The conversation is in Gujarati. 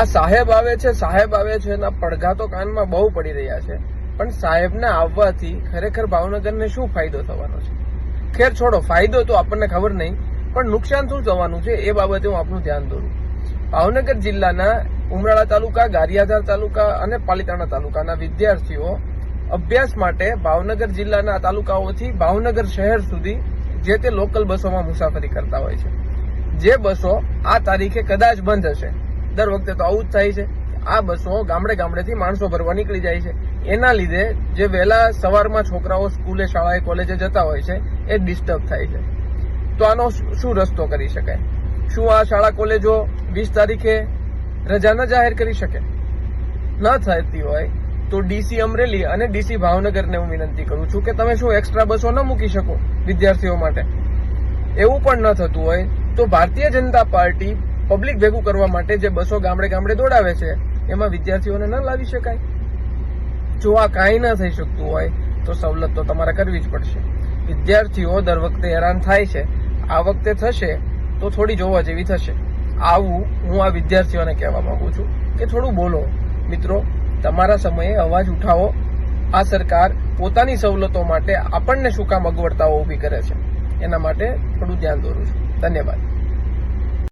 આ સાહેબ આવે છે, સાહેબ આવે છે એના પડઘા તો કાનમાં બહુ પડી રહ્યા છે. પણ સાહેબને આવવાથી ખરેખર ભાવનગરને શું ફાયદો થવાનો છે? ખેર છોડો, ફાયદો તો આપણને ખબર નહીં, પણ નુકસાન શું થવાનું છે એ બાબતે હું આપનું ધ્યાન દોરું. ભાવનગર જિલ્લાના ઉમરાળા તાલુકા, ગારિયાધાર તાલુકા અને પાલિતાણા તાલુકાના વિદ્યાર્થીઓ અભ્યાસ માટે ભાવનગર જિલ્લાના તાલુકાઓથી ભાવનગર શહેર સુધી જે તે લોકલ બસોમાં મુસાફરી કરતા હોય છે. જે બસો આ તારીખે કદાચ બંધ હશે. દર વખતે તો આવું જ થાય છે આ બસો ગામડે ગામડેથી માણસો ભરવા નીકળી જાય છે. એના લીધે જે વહેલા સવારમાં છોકરાઓ સ્કૂલે, શાળાએ, કોલેજે જતા હોય છે, એ ડિસ્ટર્બ થાય છે. તો આનો શું રસ્તો કરી શકાય? શું આ શાળા, કોલેજો વીસ તારીખે રજા ન જાહેર કરી શકે? ન થતી હોય તો ડીસી અમરેલી અને ડીસી ભાવનગરને હું વિનંતી કરું છું કે તમે શું એક્સ્ટ્રા બસો ન મૂકી શકો વિદ્યાર્થીઓ માટે? એવું પણ ન થતું હોય તો ભારતીય જનતા પાર્ટી પબ્લિક ભેગું કરવા માટે જે બસો ગામડે ગામડે દોડાવે છે, એમાં વિદ્યાર્થીઓને ન લાવી શકાય. જો આ કાંઈ ન થઈ શકતું હોય, તો સવલત તો તમારે કરવી જ પડશે. વિદ્યાર્થીઓ દર વખતે હેરાન થાય છે. આ વખતે થશે તો થોડી જોવા જેવી થશે. આવું હું આ વિદ્યાર્થીઓને કહેવા માંગુ છું કે થોડું બોલો. મિત્રો, તમારા સમયે અવાજ ઉઠાવો. આ સરકાર પોતાની સવલતો માટે આપણને શું કામ અગવડતાઓ ઊભી કરે છે? એના માટે થોડું ધ્યાન દોરું છું. ધન્યવાદ.